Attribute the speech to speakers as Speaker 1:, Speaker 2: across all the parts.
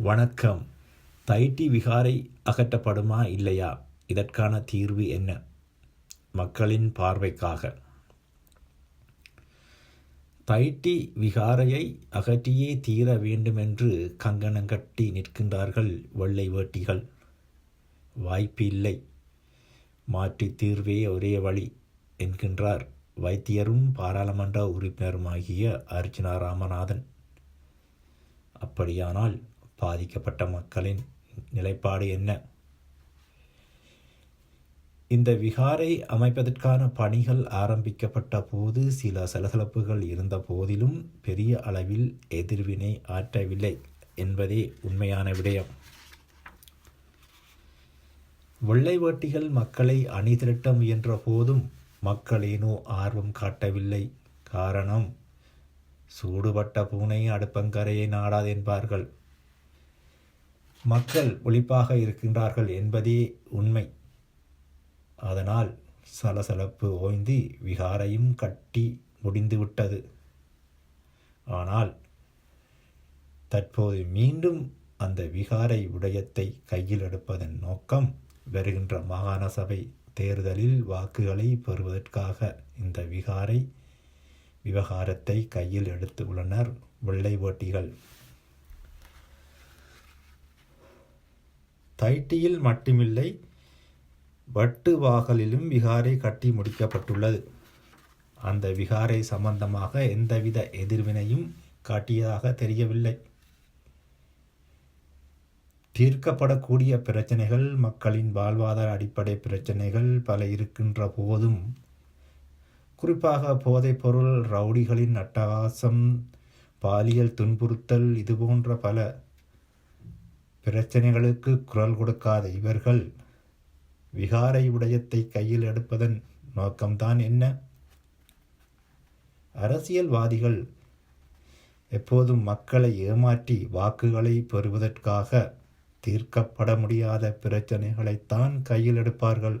Speaker 1: வணக்கம். தைட்டி விகாரை அகற்றப்படுமா இல்லையா? இதற்கான தீர்வு என்ன? மக்களின் பார்வைக்காக. தைட்டி விகாரையை அகற்றியே தீர வேண்டுமென்று கங்கணங்கட்டி நிற்கின்றார்கள் வெள்ளை வேட்டிகள். வாய்ப்பு இல்லை மாற்றி தீர்வே ஒரே வழி என்கின்றார் வைத்தியரும் பாராளுமன்ற உறுப்பினருமாகிய அர்ஜுனா ராமநாதன். அப்படியானால் பாதிக்கப்பட்ட மக்களின் நிலைப்பாடு என்ன? இந்த விகாரை அமைப்பதற்கான பணிகள் ஆரம்பிக்கப்பட்ட போது சில சலசலப்புகள் இருந்த போதிலும் பெரிய அளவில் எதிர்வினை ஆற்றவில்லை என்பதே உண்மையான விடயம். வெள்ளை வேட்டிகள் மக்களை அணிதிரட்ட முயன்ற போதும் மக்களேனோ ஆர்வம் காட்டவில்லை. காரணம் சூடுபட்ட பூனை அடுப்பங்கரையை நாடாது என்பார்கள். மக்கள் ஒழிப்பாக இருக்கின்றார்கள் என்பதே உண்மை. அதனால் சலசலப்பு ஓய்ந்து விகாரையும் கட்டி முடிந்துவிட்டது. ஆனால் தற்போது மீண்டும் அந்த விகாரை விடயத்தை கையில் எடுப்பதன் நோக்கம் வருகின்ற மாகாண சபை தேர்தலில் வாக்குகளை பெறுவதற்காக இந்த விகாரை விவகாரத்தை கையில் எடுத்து உள்ளனர் வெள்ளை வேட்டிகள் தைட்டியில் மட்டுமில்லை வட்டு வாகலிலும் விகாரை கட்டி முடிக்கப்பட்டுள்ளது. அந்த விகாரை சம்பந்தமாக எந்தவித எதிர்வினையும் காட்டியதாக தெரியவில்லை. தீர்க்கப்படக்கூடிய பிரச்சனைகள் மக்களின் வாழ்வாதார அடிப்படை பிரச்சனைகள் பல இருக்கின்ற போதும் குறிப்பாக போதைப்பொருள் ரவுடிகளின் அட்டகாசம் பாலியல் துன்புறுத்தல் இதுபோன்ற பல பிரச்சனைகளுக்கு குரல் கொடுக்காத இவர்கள் விகாரை உடையத்தை கையில் எடுப்பதன் நோக்கம்தான் என்ன? அரசியல்வாதிகள் எப்போதும் மக்களை ஏமாற்றி வாக்குகளை பெறுவதற்காக தீர்க்கப்பட முடியாத பிரச்சனைகளைத்தான் கையில் எடுப்பார்கள்.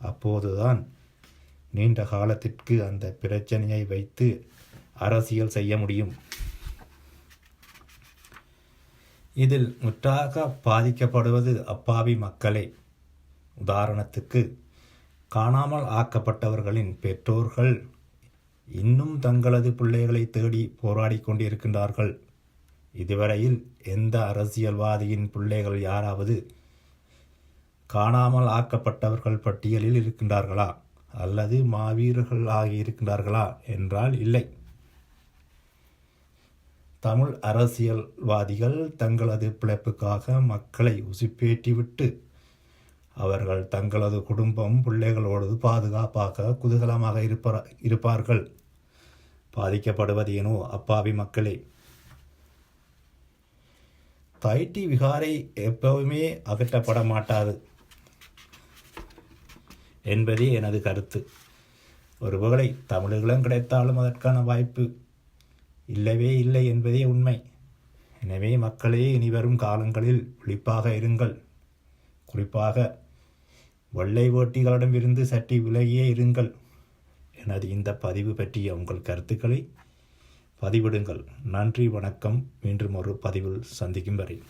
Speaker 1: அப்போதுதான் நீண்ட காலத்திற்கு அந்த பிரச்சனையை வைத்து அரசியல் செய்ய முடியும். இதில் முற்றாக பாதிக்கப்படுவது அப்பாவி மக்களே. உதாரணத்துக்கு காணாமல் ஆக்கப்பட்டவர்களின் பெற்றோர்கள் இன்னும் தங்களது பிள்ளைகளை தேடி போராடி கொண்டிருக்கின்றார்கள். இதுவரையில் எந்த அரசியல்வாதியின் பிள்ளைகள் யாராவது காணாமல் ஆக்கப்பட்டவர்கள் பட்டியலில் இருக்கின்றார்களா? அல்லது மாவீரர்கள் ஆகியிருக்கின்றார்களா? என்றால் இல்லை. தமிழ் அரசியல்வாதிகள் தங்களது பிழைப்புக்காக மக்களை உசுப்பேற்றிவிட்டு அவர்கள் தங்களது குடும்பம் பிள்ளைகளோடு பாதுகாப்பாக குதூகலமாக இருப்பார் இருப்பார்கள். பாதிக்கப்படுவதேனோ அப்பாவி மக்களே. தைட்டி விகாரை எப்பவுமே அகற்றப்பட மாட்டாது என்பதே எனது கருத்து. ஒருவேளை தமிழர்களும் கிடைத்தாலும் அதற்கான வாய்ப்பு இல்லவே இல்லை என்பதே உண்மை. எனவே மக்களே இனி வரும் காலங்களில் விழிப்பாக இருங்கள். குறிப்பாக வெள்ளை வேட்டிகளிடமிருந்து சற்று விலகியே இருங்கள். எனது இந்த பதிவு பற்றிய உங்கள் கருத்துக்களை பதிவிடுங்கள். நன்றி வணக்கம். மீண்டும் ஒரு பதிவில் சந்திக்கும் வரை.